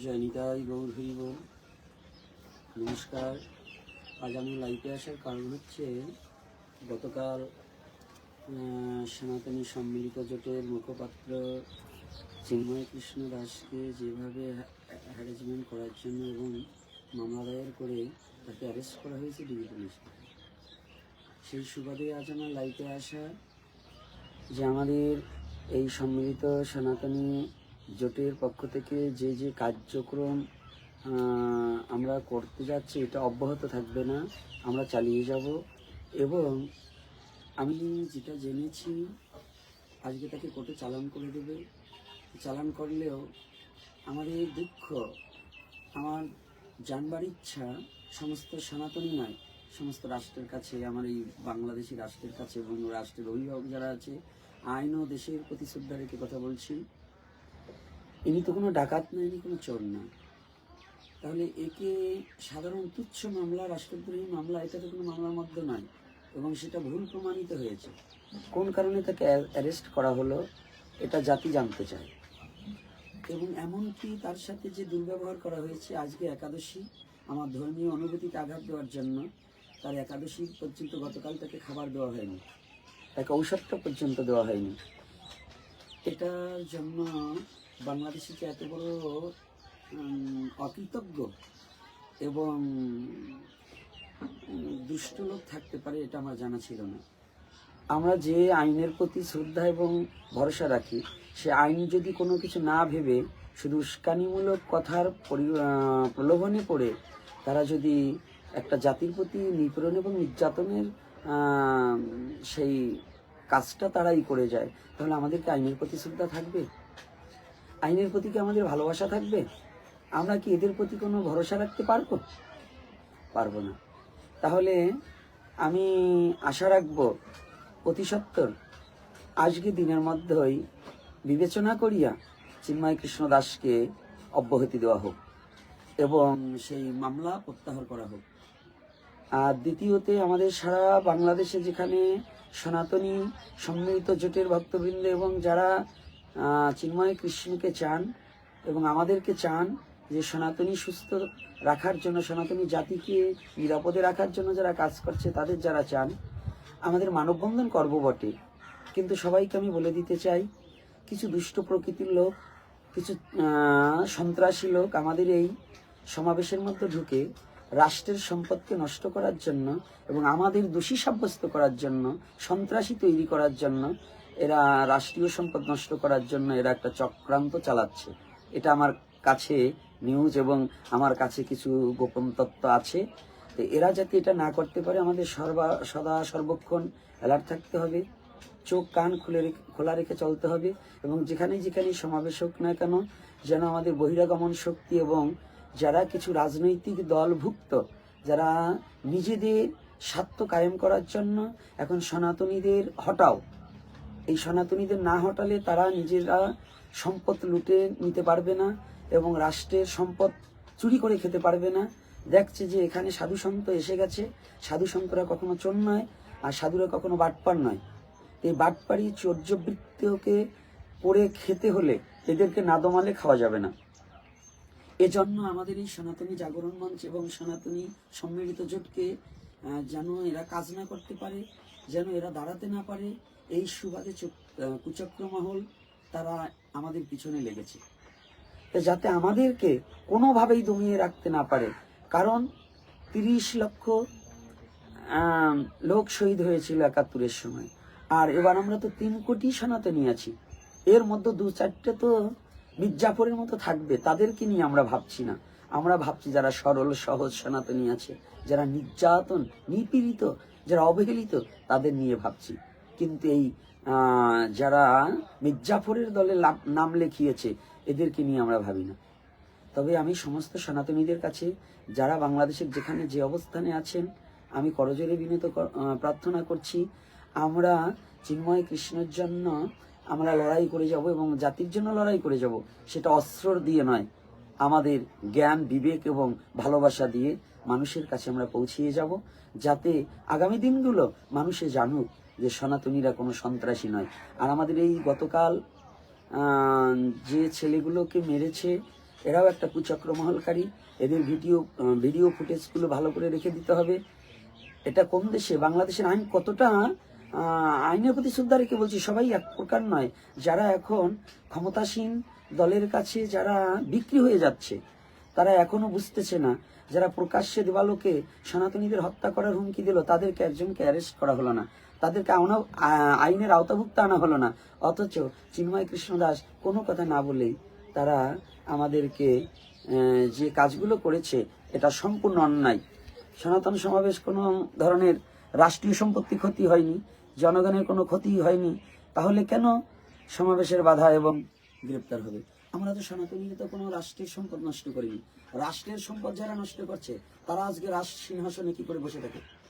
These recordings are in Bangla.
জয় নিতাই গৌর নমস্কার। আজ আমি লাইভে আসার কারণ হচ্ছে, গতকাল সনাতনী সম্মিলিত জোটের মুখপাত্র চিন্ময় কৃষ্ণ দাসকে যেভাবে হ্যারাসমেন্ট করার জন্য এবং মামলা দায়ের করে তাকে অ্যারেস্ট করা হয়েছে ডিবি পুলিশ সেই সুবাদে আজ আমার লাইভে আসা যে আমাদের এই সম্মিলিত সনাতনী জোটের পক্ষ থেকে যে যে কার্যক্রম আমরা করতে যাচ্ছি, এটা অব্যাহত থাকবে না। আমরা চালিয়ে যাব। এবং আমি যেটা জেনেছি, আজকে তাকে কোর্টে চালান করে দেবে। চালান করলেও আমাদের দুঃখ, আমার জানবার ইচ্ছা, সমস্ত সনাতনী নয়, সমস্ত রাষ্ট্রের কাছে, আমার এই বাংলাদেশি রাষ্ট্রের কাছে এবং রাষ্ট্রের অভিভাবক যারা আছে, আইন ও দেশের প্রতি শ্রদ্ধা রেখে কথা বলছি। ইনি তো কোনো ডাকাত না ইনি কোনো চোর না তাহলে একে সাধারণ তুচ্ছ মামলা, রাষ্ট্রদ্রোহী মামলা, এটা তো কোনো মামলার মধ্যে নয় এবং সেটা ভুল প্রমাণিত হয়েছে। কোন কারণে তাকে অ্যারেস্ট করা হলো, এটা জাতি জানতে চায়। এবং এমনকি তার সাথে যে দুর্ব্যবহার করা হয়েছে, আজকে একাদশী, আমার ধর্মীয় অনুভূতিতে আঘাত দেওয়ার জন্য, তার একাদশী পর্যন্ত গতকাল তাকে খাবার দেওয়া হয়নি, তাকে ঔষধটা পর্যন্ত দেওয়া হয়নি। এটার জন্য বাংলাদেশে যে এত বড় অকৃতজ্ঞ এবং দুষ্ট লোক থাকতে পারে এটা আমার জানা ছিল না। আমরা যে আইনের প্রতি শ্রদ্ধা এবং ভরসা রাখি, সে আইন যদি কোনো কিছু না ভেবে শুধু উস্কানিমূলক কথার পরি- প্রলোভনে পড়ে, তারা যদি একটা জাতির প্রতি নিপীড়ন এবং নির্যাতনের সেই কাজটা তারাই করে যায়, তাহলে আমাদেরকে আইনের প্রতি শ্রদ্ধা থাকবে? আইনের প্রতি কি আমাদের ভালোবাসা থাকবে? আমরা কি এদের প্রতি কোনো ভরসা রাখতে পারব? পারব না। তাহলে আমি আশা রাখব অতি সত্বর আজকে দিনের মধ্যেই বিবেচনা করিয়া চিন্ময় কৃষ্ণ দাসকে অব্যাহতি দেওয়া হোক এবং সেই মামলা প্রত্যাহার করা হোক। আর দ্বিতীয়তে আমাদের সারা বাংলাদেশে যেখানে সনাতনী সম্মিলিত জোটের ভক্তবৃন্দ এবং যারা চিন্ময় কৃষ্ণকে চান এবং আমাদেরকে চান যে সনাতনী সুস্থ রাখার জন্য, সনাতনী জাতিকে নিরাপদে রাখার জন্য যারা কাজ করছে, তাদের যারা চান, আমাদের মানববন্ধন করব বটে। কিন্তু সবাইকে আমি বলে দিতে চাই, কিছু দুষ্ট প্রকৃতির লোক, কিছু সন্ত্রাসী লোক আমাদের এই সমাবেশের মধ্যে ঢুকে রাষ্ট্রের সম্পদকে নষ্ট করার জন্য এবং আমাদের দোষী সাব্যস্ত করার জন্য, সন্ত্রাসী তৈরি করার জন্য এরা রাষ্ট্রীয় সম্পদ নষ্ট করার জন্য এরা একটা চক্রান্ত চালাচ্ছে। এটা আমার কাছে নিউজ এবং আমার কাছে কিছু গোপন তত্ত্ব আছে। তো এরা যাতে এটা না করতে পারে, আমাদের সর্বা, সদা সর্বক্ষণ অ্যালার্ট থাকতে হবে। চোখ, কান খুলে খোলা রেখে চলতে হবে এবং যেখানে যেখানে সমাবেশ হোক না কেন, যেন আমাদের বহিরাগমন শক্তি এবং যারা কিছু রাজনৈতিক দলভুক্ত, যারা নিজেদের স্বার্থ কায়েম করার জন্য এখন সনাতনীদের হটাও। এই সনাতনীদের না হটালে তারা নিজেরা সম্পদ লুটে নিতে পারবে না এবং রাষ্ট্রের সম্পদ চুরি করে খেতে পারবে না। দেখছে যে এখানে সাধু সন্ত এসে গেছে। সাধু সন্তরা কখনো চোর নয় আর সাধুরা কখনো বাটপার নয়। এই বাটপাড়ি চৌর্যবৃত্তিকে করে খেতে হলে এদেরকে না দমালে খাওয়া যাবে না। এজন্য আমাদের এই সনাতনী জাগরণ মঞ্চ এবং সনাতনী সম্মিলিত জোটকে যেন এরা কাজ না করতে পারে, যেন এরা দাঁড়াতে না পারে এই সুবাদে কুচক্র মহল তারা আমাদের পিছনে লেগেছে। যাতে আমাদেরকে কোনোভাবেই দমিয়ে রাখতে না পারে, কারণ তিরিশ লক্ষ লোক শহীদ হয়েছিল একাত্তরের সময়। আর এবার আমরা তো তিন কোটি সনাতনী আছি। এর মধ্যে দু চারটে তো মির্জাপুরের মতো থাকবে, তাদেরকে নিয়ে আমরা ভাবছি না। আমরা ভাবছি যারা সরল, সহজ সনাতনী আছে, যারা নির্যাতন, নিপীড়িত, যারা অবহেলিত, তাদের নিয়ে ভাবছি। কিন্তু এই যারা মির্জাফরের দলে নাম লেখিয়েছে, এদেরকে নিয়ে আমরা ভাবি না। তবে আমি সমস্ত সনাতনীদের কাছে, যারা বাংলাদেশের যেখানে যে অবস্থানে আছেন, আমি করজোরে বিনীত প্রার্থনা করছি, আমরা চিন্ময় কৃষ্ণের জন্য আমরা লড়াই করে যাব এবং জাতির জন্য লড়াই করে যাব, সেটা অস্ত্র দিয়ে নয়। আমাদের জ্ঞান, বিবেক এবং ভালোবাসা দিয়ে মানুষের কাছে আমরা পৌঁছিয়ে যাব, যাতে আগামী দিনগুলো মানুষে জানুক। যে সনাতনীরা কোনো সন্ত্রাসী নয়। আর আমাদের এই গতকাল যে ছেলেগুলোকে মেরেছে, এরাও একটা কুচক্র মহলকারী। এদের ভিডিও ভিডিও ফুটেজগুলো ভালো করে রেখে দিতে হবে। এটা কোন দেশে? বাংলাদেশের আইন কতটা আইনের প্রতি শ্রদ্ধা রেখে বলছি, সবাই এক প্রকার নয়। যারা এখন ক্ষমতাসীন দলের কাছে যারা বিক্রি হয়ে যাচ্ছে, তারা এখনও বুঝতেছে না। যারা প্রকাশ্যে দেবালোকে সনাতনীদের হত্যা করার হুমকি দিল, তাদেরকে একজনকে অ্যারেস্ট করা হলো না। তাদেরকে আনা- আইনের আওতাভুক্ত আনা হলো না। অথচ চিন্ময় কৃষ্ণ দাস কোনো কথা না বলেই তারা আমাদেরকে যে কাজগুলো করেছে, এটা সম্পূর্ণ অন্যায়। সনাতন সমাবেশ কোনো ধরনের রাষ্ট্রীয় সম্পত্তি ক্ষতি হয়নি, জনগণের কোনো ক্ষতি হয়নি, তাহলে কেন সমাবেশের বাধা এবং গ্রেপ্তার হবে? আমরা তো সনাতনীরা তো কোনো রাষ্ট্রের সম্পদ নষ্ট করিনি। রাষ্ট্রের সম্পদ যারা নষ্ট করছে, তারা আজকে রাষ্ট্র সিংহাসনে কি করে বসে থাকে?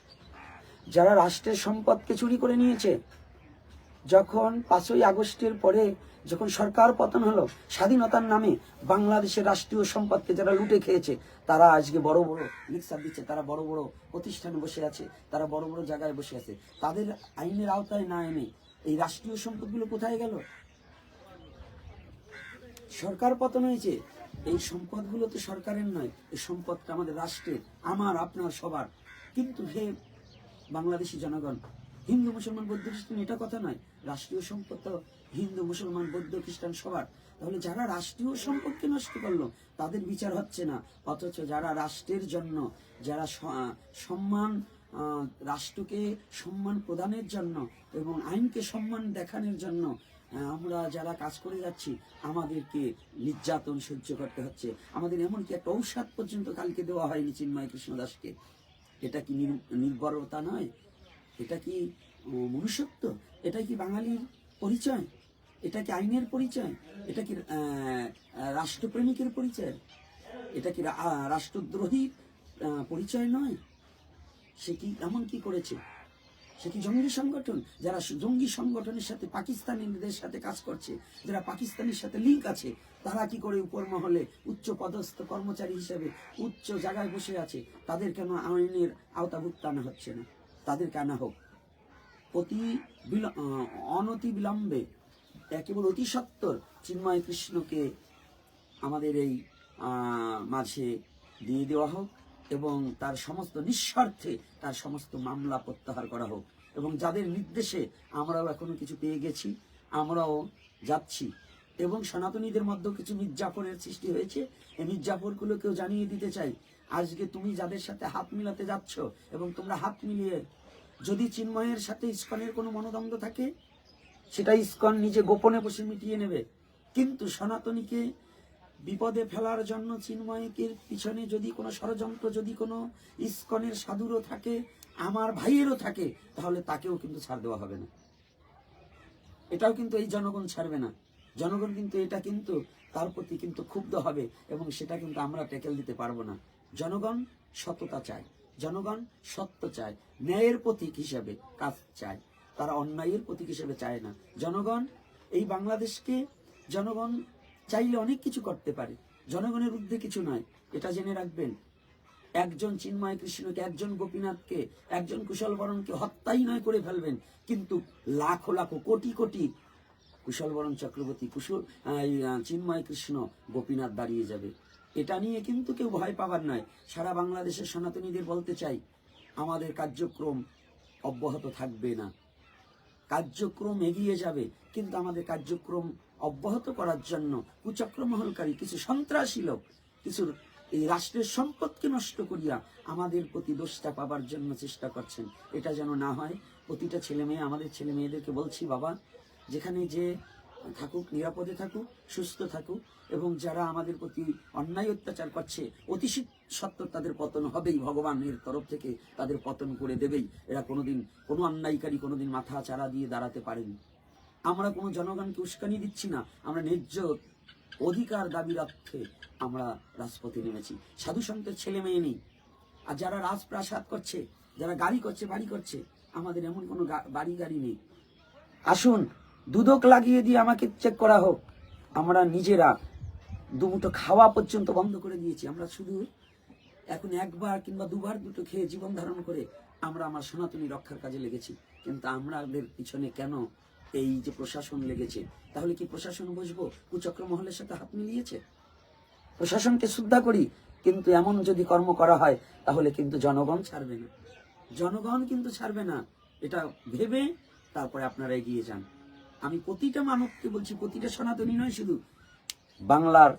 যারা রাষ্ট্রের সম্পদকে চুরি করে নিয়েছে। যখন পাঁচই আগস্টের পরে যখন সরকার পতন হলো, স্বাধীনতার নামে বাংলাদেশের রাষ্ট্রীয় সম্পদকে যারা লুটে খেয়েছে, তারা আজকে বড় বড় রিক্সা দিচ্ছে, তারা বড় বড় প্রতিষ্ঠানে বসে আছে, তারা বড় বড় জায়গায় বসে আছে। তাদের আইনের আওতায় না এনে এই রাষ্ট্রীয় সম্পদগুলো কোথায় গেল? সরকার পতন হয়েছে, এই সম্পদগুলো তো সরকারের নয়, এই সম্পদটা আমাদের রাষ্ট্রের, আমার, আপনার, সবার। কিন্তু হে বাংলাদেশি জনগণ। হিন্দু, মুসলমান, বৌদ্ধ, খ্রিস্টান, এটা কথা নয়। রাষ্ট্রীয় সম্পদ তো হিন্দু, মুসলমান, বৌদ্ধ, খ্রিস্টান সবার। তাহলে যারা রাষ্ট্রীয় সম্পদকে নষ্ট করল, তাদের বিচার হচ্ছে না। অথচ যারা রাষ্ট্রের জন্য, যারা সম্মান রাষ্ট্রকে সম্মান প্রদানের জন্য এবং আইনকে সম্মান দেখানোর জন্য আমরা যারা কাজ করে যাচ্ছি, আমাদেরকে নির্যাতন সহ্য করতে হচ্ছে। আমাদের এমনকি একটা ঔষধ পর্যন্ত কালকে দেওয়া হয়নি চিন্ময় কৃষ্ণ দাসকে এটা কি নির- নির্ভরতা নয়? এটা কি মনুষ্যত্ব? এটা কি বাঙালির পরিচয়? এটা কি আইনের পরিচয়? এটা কি রাষ্ট্রপ্রেমিকের পরিচয়? এটা কি রাষ্ট্রদ্রোহীর পরিচয় নয়? সে কি, এমন কি করেছে? সে কি জঙ্গি সংগঠন? যারা জঙ্গি সংগঠনের সাথে পাকিস্তানিদের সাথে কাজ করছে, যারা পাকিস্তানের সাথে লিঙ্ক আছে তারা কি করে উপর মহলে উচ্চ পদস্থ কর্মচারী হিসেবে উচ্চ জায়গায় বসে আছে? তাদের কেন আইনের আওতাভুক্ত আনা হচ্ছে না। তাদেরকে আনা হোক। অতি অনতি বিলম্বে, একেবারে অতি সত্তর চিন্ময় কৃষ্ণকে আমাদের এই মাঝে দিয়ে দেওয়া হোক এবং তার সমস্ত নিঃস্বার্থে তার সমস্ত মামলা প্রত্যাহার করা হোক। এবং যাদের নির্দেশে আমরাও এখনও কিছু পেয়ে গেছি, আমরাও যাচ্ছি। এবং সনাতনীদের মধ্যেও কিছু মির্জাফরের সৃষ্টি হয়েছে। এই মির্জাফরগুলোকেও জানিয়ে দিতে চাই, আজকে তুমি যাদের সাথে হাত মিলাতে যাচ্ছ এবং তোমরা হাত মিলিয়ে যদি চিন্ময়ের সাথে ইস্কনের কোনো মনোদ্বন্দ্ব থাকে, সেটা ইস্কন নিজে গোপনে বসে মিটিয়ে নেবে। কিন্তু সনাতনীকে বিপদে ফেলার জন্য চিন্ময়কের পিছনে যদি কোনো ষড়যন্ত্র, যদি কোনো ইস্কনের সাধুরও থাকে, আমার ভাইয়েরও থাকে, তাহলে তাকেও কিন্তু ছাড় দেওয়া হবে না। এটাও কিন্তু এই জনগণ ছাড়বে না। জনগণ কিন্তু এটা কিন্তু তার প্রতি কিন্তু ক্ষুব্ধ হবে এবং সেটা কিন্তু আমরা টেকেল দিতে পারব না। জনগণ সততা চায়। জনগণ সত্য চায়। ন্যায়ের প্রতীক হিসেবে কাজ চায়। তারা অন্যায়ের প্রতীক হিসেবে চায় না। জনগণ, এই বাংলাদেশকে জনগণ চাইলে অনেক কিছু করতে পারে। জনগণের ঊর্ধ্বে কিছু নয় এটা জেনে রাখবেন। একজন চিন্ময় কৃষ্ণকে, একজন গোপীনাথকে, একজন কুশল বরণকে হত্যাই নয় করে ফেলবেন। কিন্তু লাখো লাখো, কোটি কোটি কুশল বরণ চক্রবর্তী কুশল চিন্ময় কৃষ্ণ গোপীনাথ দাঁড়িয়ে যাবে। এটা নিয়ে কিন্তু কেউ ভয় পাবার নয়। সারা বাংলাদেশের সনাতনীদের বলতে চাই, আমাদের কার্যক্রম অব্যাহত থাকবে না। কার্যক্রম এগিয়ে যাবে, কিন্তু আমাদের কার্যক্রম অব্যাহত করার জন্য কুচক্র মহলকারী কিছু সন্ত্রাসী লোক, কিছু এই রাষ্ট্রের সম্পদকে নষ্ট করিয়া আমাদের প্রতি দোষটা পাবার জন্য চেষ্টা করছেন। এটা যেন না হয়, প্রতিটা ছেলে মেয়ে আমাদের ছেলে মেয়েদেরকে বলছি, বাবা যেখানে যে থাকুক, নিরাপদে থাকুক, সুস্থ থাকুক, এবং যারা আমাদের প্রতি অন্যায় অত্যাচার করছে, অতি সত্তর তাদের পতন হবেই, ভগবানের তরফ থেকে তাদের পতন করে দেবেই। এরা কোনোদিন কোনো অন্যায়কারী কোনোদিন মাথা চারা দিয়ে দাঁড়াতে পারেনি। আমরা কোনো জনগণকে উস্কানি দিচ্ছি না, আমরা ন্যায্য অধিকার দাবির অর্থে আমরা রাজপথে নেমেছি। সাধু সন্তের ছেলে মেয়ে নেই। আর যারা রাজপ্রাসাদ করছে, যারা গাড়ি করছে, বাড়ি করছে, আমাদের এমন কোনো বাড়ি গাড়ি নেই। আসুন দুদক লাগিয়ে দিয়ে আমাকে চেক করা হোক। আমরা নিজেরা দুমুটো খাওয়া পর্যন্ত বন্ধ করে দিয়েছি। আমরা শুধু এখন একবার কিংবা দুবার দুটো খেয়ে জীবন ধারণ করে আমরা আমার সনাতনী রক্ষার কাজে লেগেছি। কিন্তু আমাদের পিছনে কেন এই যে প্রশাসন লেগেছে? তাহলে কি প্রশাসন বসবো? কুচক্র মহলের সাথে হাত মিলিয়েছে? প্রশাসনকে শ্রদ্ধা করি, কিন্তু এমন যদি কর্ম করা হয়, তাহলে কিন্তু জনগণ ছাড়বে না। জনগণ কিন্তু ছাড়বে না। এটা ভেবে তারপরে আপনারা এগিয়ে যান। আমি প্রতিটা মানবকে বলছি, প্রতিটা সনাতনী নয় শুধু। বাংলার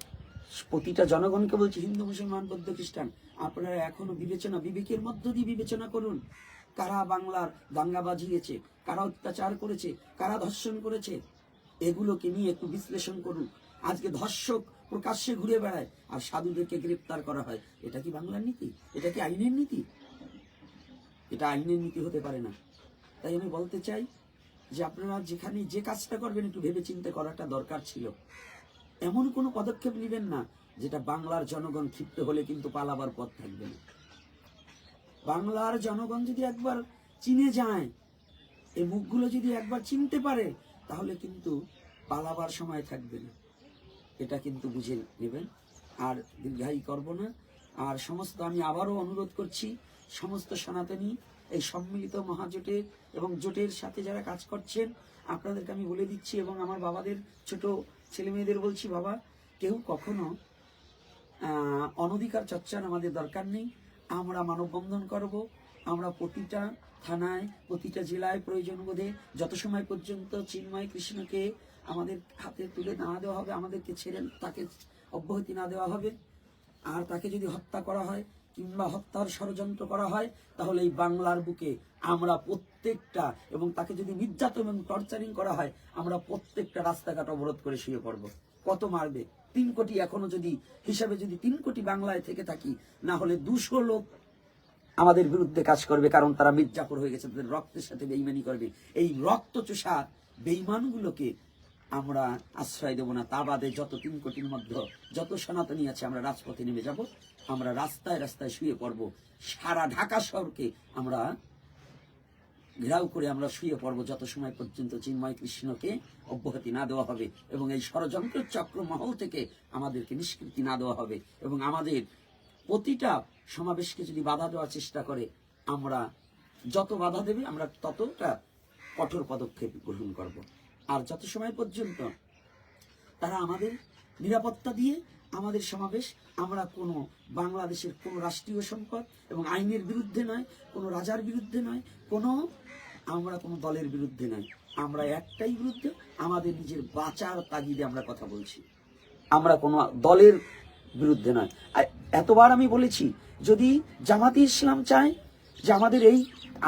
প্রতিটা জনগণকে বলছি, হিন্দু, মুসলমান, বৌদ্ধ, খ্রিস্টান, আপনারা এখনও বিবেচনা, বিবেকের মধ্য দিয়ে বিবেচনা করুন। কারা বাংলার দাঙ্গা বাজিয়েছে, কারা অত্যাচার করেছে, কারা ধর্ষণ করেছে, এগুলোকে নিয়ে একটু বিশ্লেষণ করুন। আজকে ধর্ষক প্রকাশ্যে ঘুরে বেড়ায়, আর সাধুদেরকে গ্রেপ্তার করা হয়। এটা কি বাংলার নীতি? এটা কি আইনের নীতি? এটা আইনের নীতি হতে পারে না। তাই আমি বলতে চাই যে আপনারা যেখানে যে কাজটা করবেন একটু ভেবে চিন্তে করাটা দরকার ছিল। এমন কোনো পদক্ষেপ নেবেন না যেটা বাংলার জনগণ ক্ষিপ্ত হলে কিন্তু পালাবার পথ থাকবে না। বাংলার জনগণ যদি একবার চিনে যায় এই মুখগুলো যদি একবার চিনতে পারে, তাহলে কিন্তু পালাবার সময় থাকবে না। এটা কিন্তু বুঝে নেবেন। আর দীর্ঘায়ী করব না। আর সমস্ত আমি আবারও অনুরোধ করছি সমস্ত সনাতনী, এই সম্মিলিত মহাজোটের এবং জোটের সাথে যারা কাজ করছেন, আপনাদেরকে আমি বলে দিচ্ছি এবং আমার বাবাদের, ছোট ছেলে মেয়েদের বলছি, বাবা, কেউ কখনো অনধিকার চর্চার আমাদের দরকার নেই। আমরা মানববন্ধন করব। আমরা প্রতিটা থানায়, প্রতিটা জেলায় প্রয়োজন বোধে, যত সময় পর্যন্ত চিন্ময় কৃষ্ণকে আমাদের হাতে তুলে না দেওয়া হবে, আমাদেরকে ছেড়ে তাকে অব্যাহতি না দেওয়া হবে। আর তাকে যদি হত্যা করা হয় কিংবা হত্যার ষড়যন্ত্র করা হয়, তাহলে এই বাংলার বুকে আমরা প্রত্যেকটা এবং তাকে যদি নির্যাতন এবং টর্চারিং করা হয়, আমরা প্রত্যেকটা রাস্তাঘাট অবরোধ করে শুয়ে পড়ব। কত মারবে? তিন কোটি এখনও যদি, হিসাবে যদি তিন কোটি বাংলায় থেকে থাকি, না হলে দুশো লোক আমাদের বিরুদ্ধে কাজ করবে, কারণ তারা মির্জাপুর হয়ে গেছে, তাদের রক্তের সাথে বেইমানি করবে। এই রক্ত চোষা বেইমানগুলোকে আমরা আশ্রয় দেব না। তা বাদে যত তিন কোটির মধ্যে যত সনাতনী আছে, আমরা রাজপথে নেমে যাব। আমরা রাস্তায় রাস্তায় শুয়ে পড়ব। সারা ঢাকা শহরকে আমরা ঘেরাও করে আমরা শুয়ে পড়ব যত সময় পর্যন্ত চিন্ময় কৃষ্ণকে অব্যাহতি না দেওয়া হবে এবং এই ষড়যন্ত্র চক্র মহল থেকে আমাদেরকে নিষ্কৃতি না দেওয়া হবে এবং আমাদের প্রতিটা সমাবেশকে যদি বাধা দেওয়ার চেষ্টা করে, আমরা যত বাধা দেবে, আমরা ততটা কঠোর পদক্ষেপ গ্রহণ করব। আর যত সময় পর্যন্ত তারা আমাদের নিরাপত্তা দিয়ে আমাদের সমাবেশ, আমরা কোনো বাংলাদেশের কোনো রাষ্ট্রীয় সম্পদ এবং আইনের বিরুদ্ধে নয়, কোনো রাজার বিরুদ্ধে নয়, কোনো আমরা কোনো দলের বিরুদ্ধে নয়। আমরা একটাই বিরুদ্ধে, আমাদের নিজের বাঁচার তাগিদে আমরা কথা বলছি। আমরা কোনো দলের বিরুদ্ধে নয়। এতবার আমি বলেছি, যদি জামাতি ইসলাম চায় যে আমাদের এই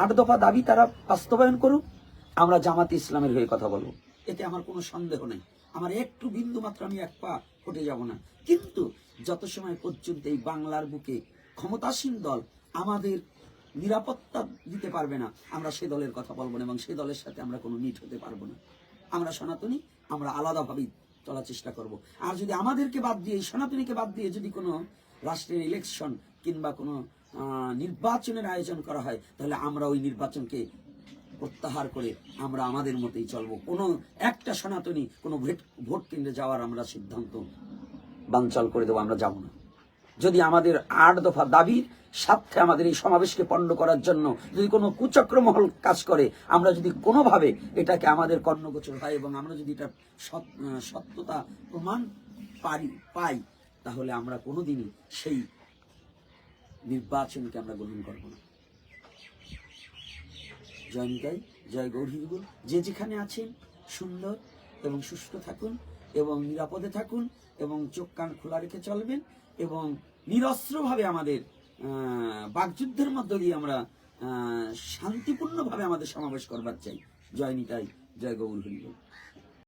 আট দফা দাবি তারা বাস্তবায়ন করুক, আমরা জামাতি ইসলামের হয়ে কথা বলব। এতে আমার কোনো সন্দেহ নেই। আমার একটু বিন্দু মাত্র আমি এক পা হটে যাব না। কিন্তু যত সময় পর্যন্ত এই বাংলার বুকে ক্ষমতাসীন দল আমাদের নিরাপত্তা দিতে পারবে না, আমরা সে দলের কথা বলব না এবং সে দলের সাথে আমরা কোনো মিট হতে পারব না। আমরা সনাতনী, আমরা আলাদাভাবেই চলার চেষ্টা করব। আর যদি আমাদেরকে বাদ দিয়ে সনাতনীকে বাদ দিয়ে যদি কোনো রাষ্ট্রের ইলেকশন কিংবা কোনো নির্বাচনের আয়োজন করা হয়, তাহলে আমরা ওই নির্বাচনকে প্রত্যাহার করে আমরা আমাদের মতেই চলবো। কোনো একটা সনাতনী, কোনো ভোট ভোট কেন্দ্রে যাওয়ার আমরা সিদ্ধান্ত বানচাল করে দেবো, আমরা যাব না। যদি আমাদের আট দফা দাবির সাথে আমাদের এই সমাবেশকে পণ্ড করার জন্য যদি কোনো কুচক্রমহল কাজ করে, আমরা যদি কোনোভাবে এটাকে আমাদের কর্ণগোচর হয় এবং আমরা যদি এটা সত্যতা প্রমাণ পারি পাই, তাহলে আমরা কোনোদিনই সেই নির্বাচনকে আমরা গ্রহণ করব না। জয় নিতাই জয় গৌরীগুল, যে যেখানে আছেন, সুন্দর এবং সুস্থ থাকুন এবং নিরাপদে থাকুন এবং চোখ কান খোলা রেখে চলবেন এবং নিরস্ত্রভাবে আমাদের বাকযুদ্ধের মধ্য দিয়ে আমরা শান্তিপূর্ণভাবে আমাদের সমাবেশ করবার চাই। জয় নিতাই জয় গৌর